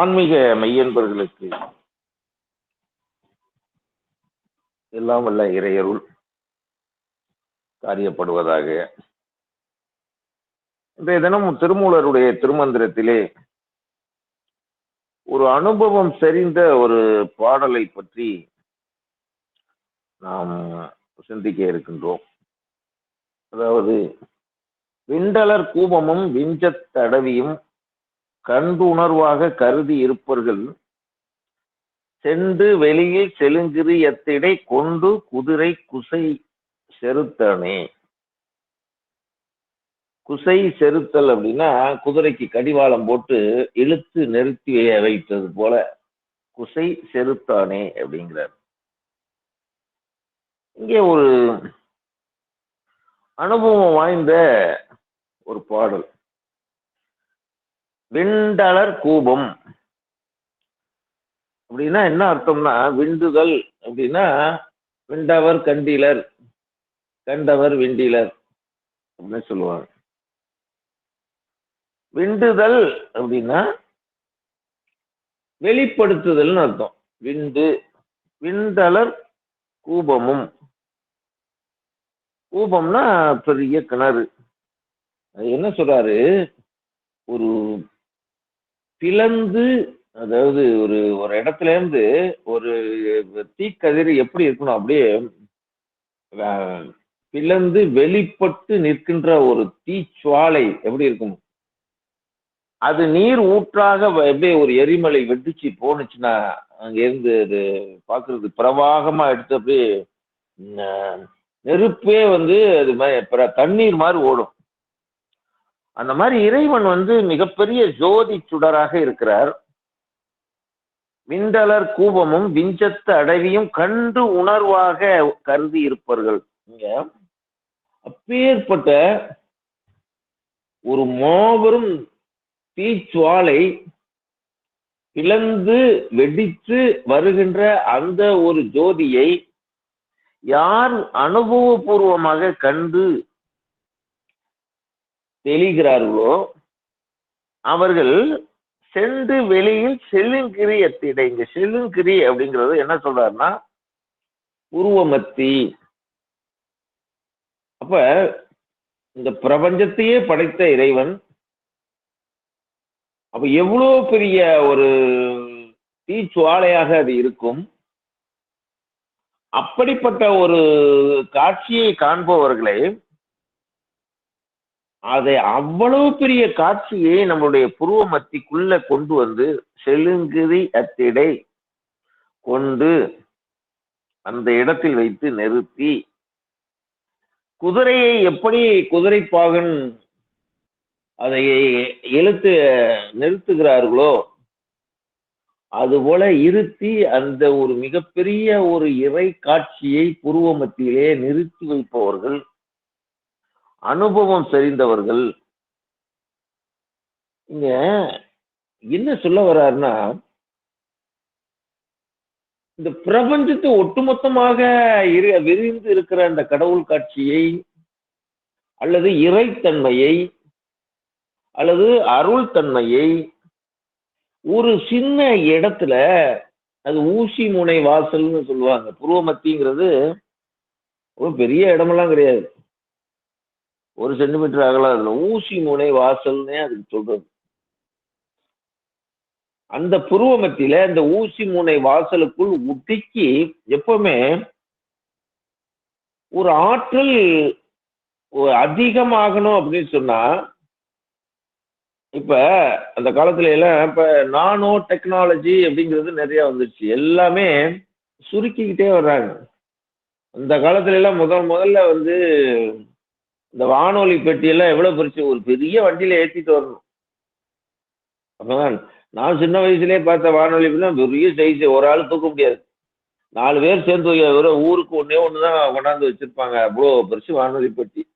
ஆன்மீக மெய்யன்பர்களுக்கு எல்லாம் வல்ல இறையருள் காரியப்படுவதாக. இன்றைய தினம் திருமூலருடைய திருமந்திரத்திலே ஒரு அனுபவம் செறிந்த ஒரு பாடலை பற்றி நாம் சிந்திக்க இருக்கின்றோம். அதாவது விண்டலர் கூபமும் விஞ்சத் தடவியும் கண்டுணர்வாக கருதி இருப்பர்கள் சென்று வெளியில் செலுங்கிரியத்திடை கொண்டு குதிரை குசை செருத்தனே. குசை செருத்தல் அப்படின்னா குதிரைக்கு கடிவாளம் போட்டு இழுத்து நிறுத்தி வைத்தது போல குசை செருத்தானே அப்படிங்கிறார். இங்கே ஒரு அனுபவம் வாய்ந்த ஒரு பாடல். விண்டலர் கூபம். அப்படின்னா என்ன அர்த்தம்னா விண்டுதல் அப்படின்னா விண்டவர் கண்டிலர். கண்டவர் விண்டிலர் அப்படின்னு சொல்லுவாங்க. விண்டுதல் அப்படின்னா வெளிப்படுத்துதல்னு அர்த்தம். விண்டு விண்டலர் கூபமும். கூபம்னா பெரிய கிணறு. அது என்ன சொல்றாரு? ஒரு பிளந்து அதாவது ஒரு ஒரு இடத்துல இருந்து ஒரு தீக்கதிர் எப்படி இருக்கணும் அப்படியே பிளந்து வெளிப்பட்டு நிற்கின்ற ஒரு தீச்சுவாலை எப்படி இருக்கும்? அது நீர் ஊற்றாக வ- அப்படியே ஒரு எரிமலை வெடிச்சு போனுச்சுன்னா அங்க இருந்து அது பார்க்கிறது பிரவாகமா எடுத்து அப்படியே நெருப்பே வந்து அது மாதிரி பிற- தண்ணீர் மாதிரி ஓடும். அந்த மாதிரி இறைவன் வந்து மிகப்பெரிய ஜோதி சுடராக இருக்கிறார். விண்டலர் கூபமும் விஞ்சத்து அடவியும் கண்டு உணர்வாக கருதி இருப்பார்கள். இங்க அப்பேற்பட்ட ஒரு மாபெரும் தீச்சுவாலை பிளந்து வெடித்து வருகின்ற அந்த ஒரு ஜோதியை யார் அனுபவபூர்வமாக கண்டு தெளிகிறார்களோ? அவர்கள் சென்று வெளியில் செல்லுங்கிரி எத்திடை இங்க செல்லுங்கிரி அப்படிங்கிறது என்ன சொல்றாருன்னா உருவமத்தி. அப்ப இந்த பிரபஞ்சத்தையே படைத்த இறைவன் அப்ப எவ்வளோ பெரிய ஒரு தீச்சுவாலையாக அது இருக்கும்? அப்படிப்பட்ட ஒரு காட்சியை காண்பவர்களை அதை அவ்வளவு பெரிய காட்சியை நம்மளுடைய புருவ மத்திக்குள்ள கொண்டு வந்து செழுங்கிரி அத்திடை கொண்டு அந்த இடத்தில் வைத்து நிறுத்தி குதிரையை எப்படி குதிரைப்பாகன் அதை இழுத்து நிறுத்துகிறார்களோ அதுபோல இருத்தி அந்த ஒரு மிகப்பெரிய ஒரு இறை காட்சியை புருவ மத்தியிலே நிறுத்தி வைப்பவர்கள் அனுபவம் செறிந்தவர்கள் இங்க என்ன சொல்ல வர்றாருன்னா இந்த பிரபஞ்சத்தை ஒட்டுமொத்தமாக விரிந்து இருக்கிற அந்த கடவுள் காட்சியை அல்லது இறைத்தன்மையை அல்லது அருள் தன்மையை ஒரு சின்ன இடத்துல அது ஊசி முனை வாசல்னு சொல்லுவாங்க. புருவமத்திங்கிறது ஒரு பெரிய இடமெல்லாம் கிடையாது. ஒரு சென்டிமீட்டர் அகலம் இல்லை ஊசி முனை வாசல்னே அதுக்கு சொல்றது. அந்த புருவமத்தில இந்த ஊசி முனை வாசலுக்குள் உடுக்கி எப்பவுமே ஒரு ஆற்றல் அதிகமாகணும் அப்படின்னு சொன்னா இப்ப அந்த காலத்துல எல்லாம் இப்ப நானோ டெக்னாலஜி அப்படிங்கிறது நிறைய வந்துருச்சு. எல்லாமே சுருக்கிக்கிட்டே வர்றாங்க. அந்த காலத்துல எல்லாம் முதல் முதல்ல வந்து இந்த வானொலி பெட்டியெல்லாம் எவ்வளவு பெருசு ஒரு பெரிய வண்டியில ஏற்றிட்டு வரணும். அப்பதான் நான் சின்ன வயசுலேயே பார்த்த வானொலி பெரிய சைஸ் ஒரு ஆள் தூக்க முடியாது. நாலு பேர் சேர்ந்து வை- வெறும் ஊருக்கு ஒன்று தான் கொண்டாந்து வச்சுருப்பாங்க. அவ்வளோ பெருசு வானொலி பெட்டி.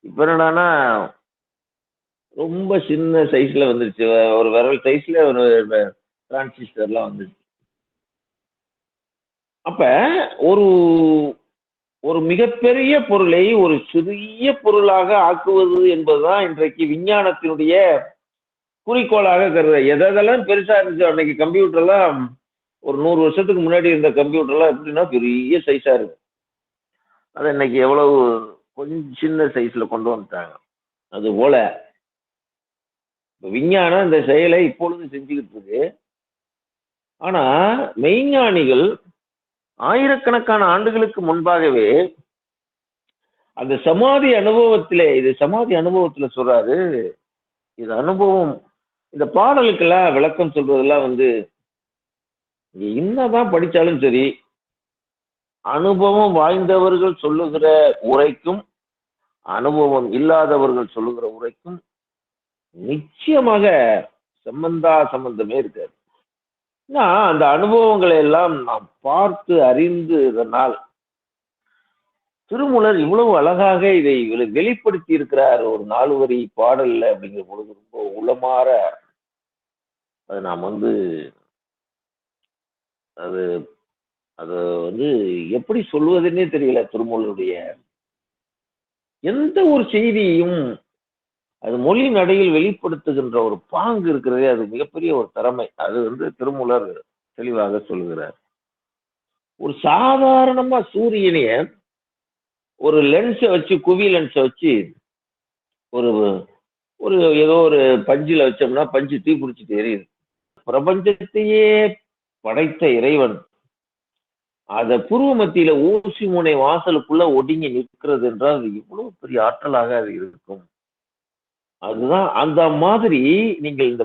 இப்போ என்னடான்னா ரொம்ப சின்ன சைஸில் வந்துருச்சு. ஒரு விரல் சைஸில் ஒரு டிரான்சிஸ்டர்லாம் வந்துருச்சு. அப்போ ஒரு ஒரு மிகப்பெரிய பொருளை ஒரு சிறிய பொருளாக ஆக்குவது என்பதுதான் இன்றைக்கு விஞ்ஞானத்தினுடைய குறிக்கோளாக கருத எதெல்லாம் பெருசா இருந்துச்சு அன்னைக்கு கம்ப்யூட்டர்லாம் ஒரு நூறு வருஷத்துக்கு முன்னாடி இருந்த கம்ப்யூட்டர்லாம் எப்படின்னா பெரிய சைஸா இருக்கு அது இன்னைக்கு எவ்வளவு கொஞ்சம் சின்ன சைஸ்ல கொண்டு வந்துட்டாங்க. அது போல விஞ்ஞானம் இந்த செயலை இப்பொழுது செஞ்சுக்கிட்டு இருக்கு. ஆனா மெய்ஞானிகள் ஆயிரக்கணக்கான ஆண்டுகளுக்கு முன்பாகவே அந்த சமாதி அனுபவத்திலே இது சமாதி அனுபவத்துல சொல்றாரு இது அனுபவம் இந்த பாடலுக்கெல்லாம் விளக்கம் சொல்றதெல்லாம் வந்து என்னதான் படிச்சாலும் சரி அனுபவம் வாய்ந்தவர்கள் சொல்லுகிற உரைக்கும் அனுபவம் இல்லாதவர்கள் சொல்லுகிற உரைக்கும் நிச்சயமாக சம்பந்தா சம்பந்தமே இருக்காது. அந்த அனுபவங்களை எல்லாம் நாம் பார்த்து அறிந்து இதனால் திருமூலர் இவ்வளவு அழகாக இதை வெளி- வெளிப்படுத்தி இருக்கிறார் ஒரு நாலு வரி பாடல்ல அப்படிங்கிற பொழுது ரொம்ப உளமாற அதை நாம் வந்து அது அது வந்து எப்படி சொல்வதுன்னே தெரியல திருமூலருடைய. எந்த ஒரு செய்தியையும் அது மொழி நடையில் வெளிப்படுத்துகின்ற ஒரு பாங்கு இருக்கிறதே அது மிகப்பெரிய ஒரு திறமை. அது வந்து திருமூலர் தெளிவாக சொல்லுகிறார் ஒரு சாதாரணமா சூரியனைய ஒரு லென்ஸை வச்சு குவி லென்ஸை வச்சு ஒரு ஒரு ஏதோ ஒரு பஞ்சில் வச்சோம்னா பஞ்சு தீ பிடிச்சிட்டு எரியுது. பிரபஞ்சத்தையே படைத்த இறைவன். அத பூர்வ மத்தியில ஊசி முனை வாசலுக்குள்ள ஒடுங்கி நிற்கிறது என்றால் அது எவ்வளவு பெரிய ஆற்றலாக அது இருக்கும். அதுதான் அந்த மாதிரி நீங்கள் இந்த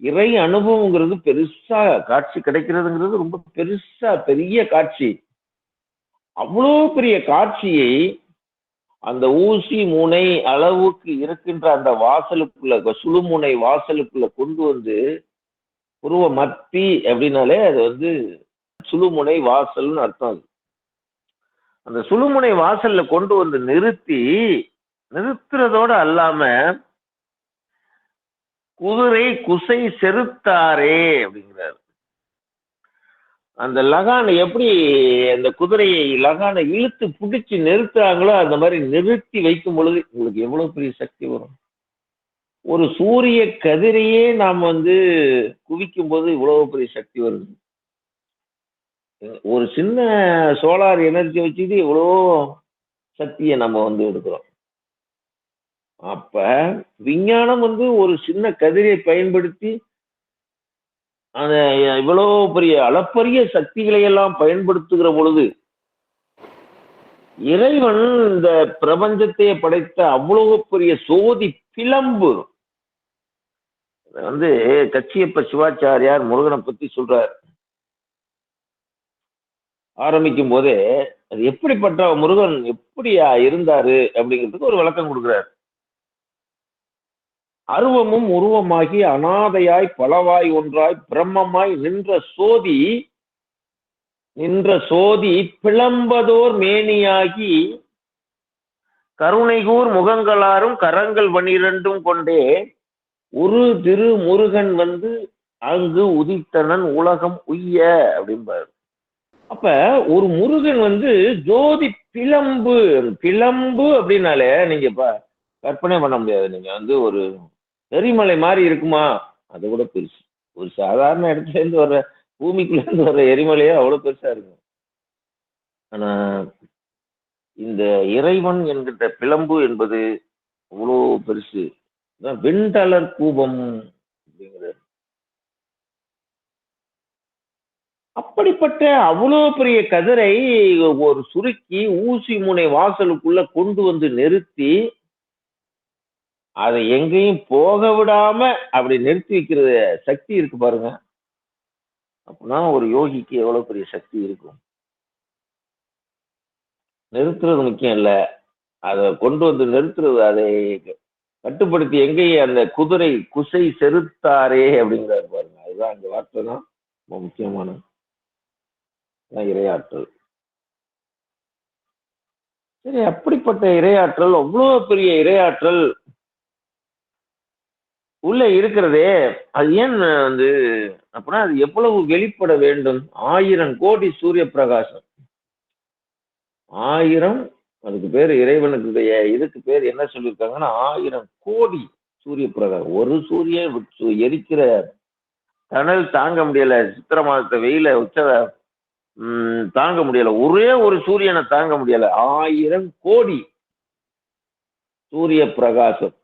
இறை அனுபவங்கிறது பெருசா காட்சி கிடைக்கிறதுங்கிறது ரொம்ப பெருசா பெரிய காட்சி. அவ்வளோ பெரிய காட்சியை அந்த ஊசி முனை அளவுக்கு இருக்கின்ற அந்த வாசலுக்குள்ள சுழுமுனை வாசலுக்குள்ள கொண்டு வந்து உருவ மத்தி அப்படின்னாலே அது வந்து சுழுமுனை வாசல்னு அர்த்தம் அது. அந்த சுழுமுனை வாசல்ல கொண்டு வந்து நிறுத்தி நிறுத்துறதோட அல்லாம குதிரை குசை செருத்தாரே அப்படிங்கிறார். அந்த லகானை எப்படி அந்த குதிரையை லகானை இழுத்து பிடிச்சு நிறுத்துறாங்களோ அந்த மாதிரி நிறுத்தி வைக்கும் பொழுது உங்களுக்கு எவ்வளவு பெரிய சக்தி வரும்? ஒரு சூரிய கதிரையே நாம் வந்து குவிக்கும் போது இவ்வளவு பெரிய சக்தி வருது. ஒரு சின்ன சோலார் எனர்ஜி வச்சுட்டு இவ்வளோ சக்தியை நம்ம வந்து எடுக்கிறோம். அப்ப விஞ்ஞானம் வந்து ஒரு சின்ன கதிரை பயன்படுத்தி அந்த இவ்வளோ பெரிய அளப்பரிய சக்திகளை எல்லாம் பயன்படுத்துகிற பொழுது இறைவன் இந்த பிரபஞ்சத்தை படைத்த அவ்வளவு பெரிய சோதி பிளம்பு. வந்து கச்சியப்ப சிவாச்சாரியார் முருகனை பத்தி சொல்றார். ஆரம்பிக்கும் போதே அது எப்படிப்பட்ட முருகன் எப்படியா இருந்தாரு அப்படிங்கிறதுக்கு ஒரு விளக்கம் கொடுக்குறாரு. அருவமும் உருவமாகி அனாதையாய் பலவாய் ஒன்றாய் பிரம்மமாய் நின்ற சோதி நின்ற சோதி பிளம்பதோர் மேனியாகி கருணைகூர் முகங்களாரும் கரங்கள் பனிரெண்டும் கொண்டே ஒரு திரு முருகன் வந்து அங்கு உதித்தனன் உலகம் உய்ய அப்படிம்பாரு. அப்ப ஒரு முருகன் வந்து ஜோதி பிளம்பு பிளம்பு அப்படின்னாலே நீங்க கற்பனை பண்ண முடியாது. நீங்க வந்து ஒரு எரிமலை மாதிரி இருக்குமா? அதை விட பெருசு. ஒரு சாதாரண இடத்துல இருந்து வர்ற பூமிக்குள்ள இருந்து வர்ற எரிமலையே அவ்வளவு பெருசா இருக்கும். ஆனா இந்த இறைவன் என்கின்ற பிளம்பு என்பது அவ்வளோ பெருசு. விண்டலர் கூபம் அப்படிங்கிற. அப்படிப்பட்ட அவ்வளோ பெரிய கதிரை ஒரு சுருக்கி ஊசி முனை வாசலுக்குள்ள கொண்டு வந்து நிறுத்தி அதை எங்கேயும் போக விடாம அப்படி நிறுத்தி வைக்கிற சக்தி இருக்கு பாருங்க. அப்படின்னா ஒரு யோகிக்கு எவ்வளவு பெரிய சக்தி இருக்கும். நிறுத்துறது முக்கியம் இல்ல. அதை கொண்டு வந்து நிறுத்துறது அதை கட்டுப்படுத்தி எங்கேயும் அந்த குதிரை குசை செருத்தாரே அப்படிங்கிறாரு பாருங்க. அதுதான் அந்த வார்த்தை தான் ரொம்ப முக்கியமான இரையாற்றல். சரி அப்படிப்பட்ட இரையாற்றல் அவ்வளோ பெரிய இரையாற்றல் உள்ள இருக்கிறதே அது ஏன் வந்து அப்படின்னா அது எவ்வளவு வெளிப்பட வேண்டும்? ஆயிரம் கோடி சூரிய பிரகாசம். ஆயிரம் அதுக்கு பேர் இறைவனுக்கு இதுக்கு பேர் என்ன சொல்லியிருக்காங்கன்னா ஆயிரம் கோடி சூரிய பிரகாசம். ஒரு சூரியன் எரிக்கிற தணல் தாங்க முடியல. சித்திர மாதத்தை வெயில உச்ச தாங்க முடியல. ஒரே ஒரு சூரியனை தாங்க முடியல. ஆயிரம் கோடி சூரிய பிரகாசம்.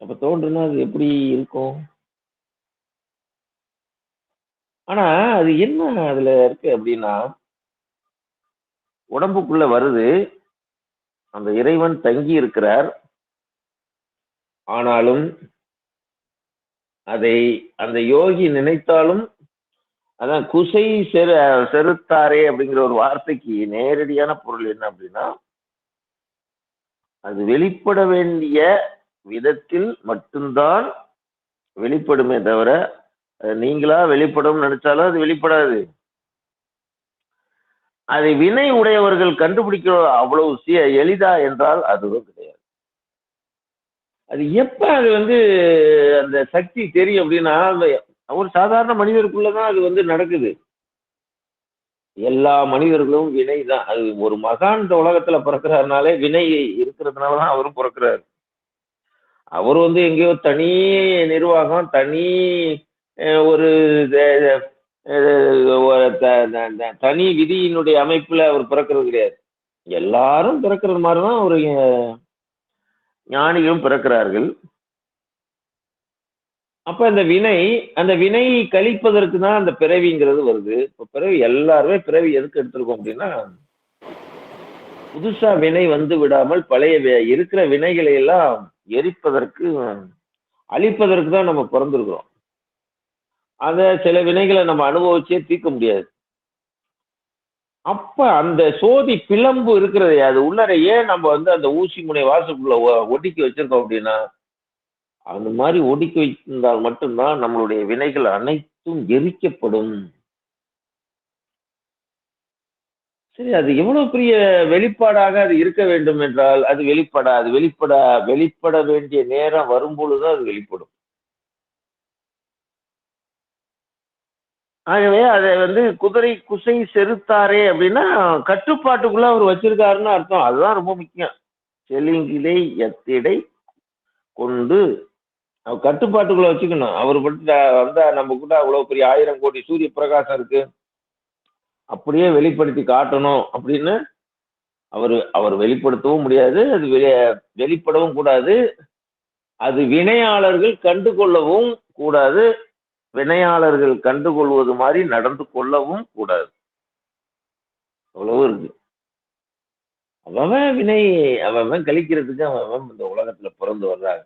அப்ப தோன்றுனா அது எப்படி இருக்கும்? ஆனா அது என்ன அதுல இருக்கு அப்படின்னா உடம்புக்குள்ள வருது. அந்த இறைவன் தங்கி இருக்கிறார். ஆனாலும் அதை அந்த யோகி நினைத்தாலும் அதான் குசை செரு செருத்தாரே அப்படிங்கிற ஒரு வார்த்தைக்கு நேரடியான பொருள் என்ன அப்படின்னா அது வெளிப்பட வேண்டிய விதத்தில் மட்டும்தான் வெளிப்படுமே தவிர நீங்களா வெளிப்படும் நினைச்சாலும் அது வெளிப்படாது. அதை வினை உடையவர்கள் கண்டுபிடிக்க அவ்வளவு எளிதா என்றால் அதுவும் கிடையாது. அது எப்ப அது வந்து அந்த சக்தி தெரியும் அப்படின்னா ஒரு சாதாரண மனிதருக்குள்ளதான் அது வந்து நடக்குது. எல்லா மனிதர்களும் வினை தான் அது ஒரு மகான் இந்த உலகத்துல பிறக்கிறாருனாலே வினை இருக்கிறதுனாலதான் அவரும் பிறக்கிறாரு. அவர் வந்து எங்கேயோ தனி நிர்வாகம் தனி அஹ், ஒரு தனி விதியினுடைய அமைப்புல அவர் பிறக்கிறது கிடையாது. எல்லாரும் பிறக்கிறது மாதிரிதான் ஒரு அஹ், ஞானிகளும் பிறக்கிறார்கள். அப்ப அந்த வினை அந்த வினை கழிப்பதற்கு தான் அந்த பிறவிங்கிறது வருது. இப்ப பிறவி எல்லாருமே பிறவி எதுக்கு எடுத்திருக்கோம் அப்படின்னா புதுசா வினை வந்து விடாமல் பழைய வி- இருக்கிற வினைகளை எல்லாம் எரிப்பதற்கு அழிப்பதற்கு தான் நம்ம பிறந்திருக்கிறோம். அதை சில வினைகளை நம்ம அனுபவிச்சே தீர்க்க முடியாது. அப்ப அந்த சோதி பிளம்பு இருக்கிறதே அது உள்ளர ஏன் நம்ம வந்து அந்த ஊசி முனை வாசலுக்குள்ள ஒடுக்கி வச்சிருக்கோம் அப்படின்னா அந்த மாதிரி ஒடுக்கி வைத்திருந்தால் மட்டும்தான் நம்மளுடைய வினைகள் அனைத்தும் எரிக்கப்படும். சரி அது எவ்வளவு பெரிய வெளிப்பாடாக அது இருக்க வேண்டும் என்றால் அது வெளிப்படாது. வெளிப்பட வெளிப்பட வேண்டிய நேரம் வரும்பொழுது அது வெளிப்படும். ஆகவே அதை வந்து குதிரை குசை செருத்தாரே அப்படின்னா கட்டுப்பாட்டுக்குள்ள அவர் வச்சிருக்காருன்னு அர்த்தம். அதுதான் ரொம்ப முக்கியம். செலிங்கிலை எத்திடை கொண்டு அவர் கட்டுப்பாட்டுக்குள்ள வச்சுக்கணும். அவர் மட்டும் வந்தா நம்ம கூட அவ்வளவு பெரிய ஆயிரம் கோடி சூரிய பிரகாசம் இருக்கு. அப்படியே வெளிப்படுத்தி காட்டணும் அப்படின்னு அவர் அவர் வெளிப்படுத்தவும் முடியாது அது வெளி- வெளிப்படவும் கூடாது. அது வினையாளர்கள் கண்டு கொள்ளவும் கூடாது. வினையாளர்கள் கண்டுகொள்வது மாதிரி நடந்து கொள்ளவும் கூடாது. அவ்வளவு இருக்கு. அவன் வினை அவன் கழிக்கிறதுக்கு அவன் இந்த உலகத்துல பிறந்து வர்றாங்க.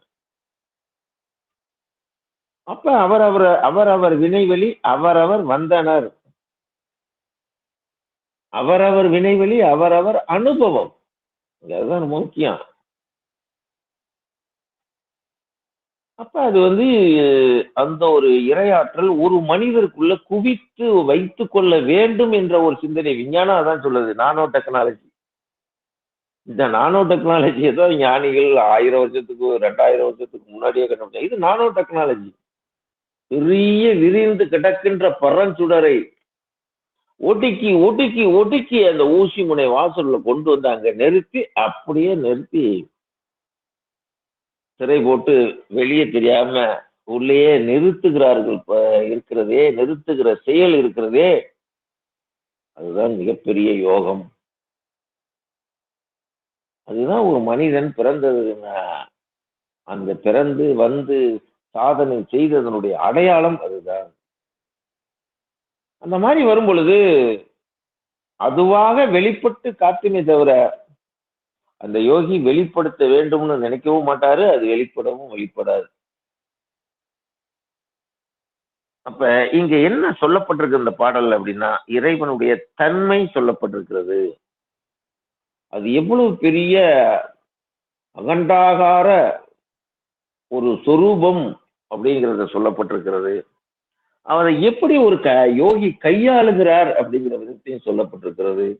அப்ப அவர் வினை வினைவெளி அவரவர் வந்தனர். அவரவர் வினைவெளி அவரவர் அனுபவம். அதுதான் முக்கியம். அப்ப அது வந்து அந்த ஒரு இரையாற்றல் ஒரு மனிதருக்குள்ள குவித்து வைத்து கொள்ள வேண்டும் என்ற ஒரு சிந்தனை. விஞ்ஞானம் அதான் சொல்லுது நானோ டெக்னாலஜி. இந்த நானோ டெக்னாலஜி தான் ஞானிகள் ஆயிரம் வருஷத்துக்கு ரெண்டாயிரம் வருஷத்துக்கு முன்னாடியே கண்டுபிடிச்சாங்க. இது நானோ டெக்னாலஜி. பெரிய விரிந்து கிடக்கின்ற பரஞ்சுடரை ஒடுக்கி ஒடுக்கி ஒடுக்கி அந்த ஊசி முனை வாசல்ல கொண்டு வந்து அங்க நிறுத்தி அப்படியே நிறுத்தி சிறை போட்டு வெளியே தெரியாம உள்ளேயே நிறுத்துகிறார்கள் இருக்கிறதே நிறுத்துகிற செயல் இருக்கிறதே. அதுதான் மிகப்பெரிய யோகம். அதுதான் ஒரு மனிதன் பிறந்ததுன்னா அந்த பிறந்து வந்து சாதனை செய்ததனுடைய அடையாளம் அதுதான். அந்த மாதிரி வரும் பொழுது அதுவாக வெளிப்பட்டு காட்டுமே தவிர அந்த யோகி வெளிப்படுத்த வேண்டும்னு நினைக்கவும் மாட்டாரு அது வெளிப்படவும் வெளிப்படாது. அப்ப இங்க என்ன சொல்லப்பட்டிருக்கு இந்த பாடல் அப்படின்னா இறைவனுடைய தன்மை சொல்லப்பட்டிருக்கிறது. அது எவ்வளவு பெரிய அகண்டாகார ஒரு சொரூபம் அப்படிங்கிறத சொல்லப்பட்டிருக்கிறது. அவரை எப்படி ஒரு க யோகி கையாளுகிறார் அப்படிங்கிற விதத்தையும் சொல்லப்பட்டிருக்கிறது.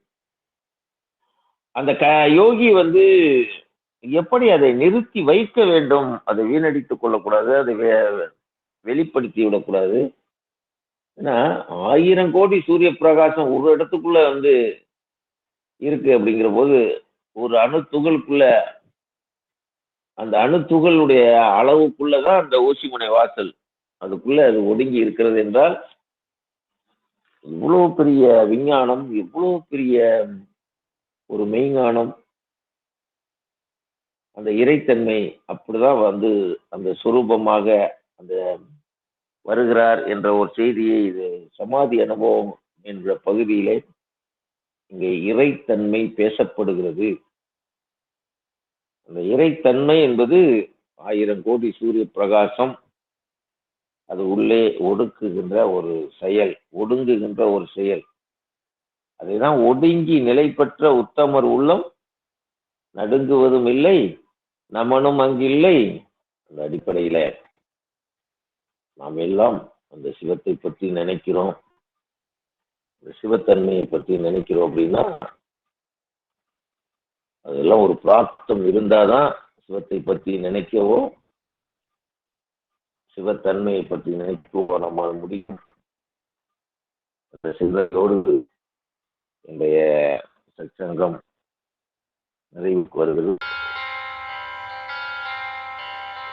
அந்த க யோகி வந்து எப்படி அதை நிறுத்தி வைக்க வேண்டும் அதை வீணடித்துக் கொள்ளக்கூடாது அதை வெ- வெளிப்படுத்தி விடக்கூடாது. ஏன்னா ஆயிரம் கோடி சூரிய பிரகாசம் ஒரு இடத்துக்குள்ள வந்து இருக்கு அப்படிங்கிற போது ஒரு அணு துகளுக்குள்ள அந்த அணுத்துகளுடைய அளவுக்குள்ளதான் அந்த ஊசிமுனை வாசல். அதுக்குள்ள அது ஒடுங்கி இருக்கிறது என்றால் இவ்வளவு பெரிய விஞ்ஞானம் இவ்வளவு பெரிய ஒரு மெய்ஞானம் அந்த இறைத்தன்மை அப்படிதான் வந்து அந்த சுரூபமாக அந்த வருகிறார் என்ற ஒரு செய்தியை இது சமாதி அனுபவம் என்ற பகுதியிலே இங்கே இறைத்தன்மை பேசப்படுகிறது. அந்த இறைத்தன்மை என்பது ஆயிரம் கோடி சூரிய பிரகாசம் அது உள்ளே ஒடுக்குகின்ற ஒரு செயல் ஒடுங்குகின்ற ஒரு செயல். அதைதான் ஒடுங்கி நிலை பெற்ற உத்தமர் உள்ளம். நடுங்குவதும் இல்லை நமனும் அங்கில்லை அந்த அடிப்படையில நாம் எல்லாம் அந்த சிவத்தை பற்றி நினைக்கிறோம். இந்த சிவத்தன்மையை பற்றி நினைக்கிறோம் அப்படின்னா அதெல்லாம் ஒரு பிராப்தம் இருந்தாதான் சிவத்தை பற்றி நினைக்கவோ சிவத்தன்மையை பற்றி நினைக்கவோ நம்மால் முடியும். அந்த சிவத்தோடு இன்றைய சச்சங்கம் நிறைவுக்கு வருகிறது.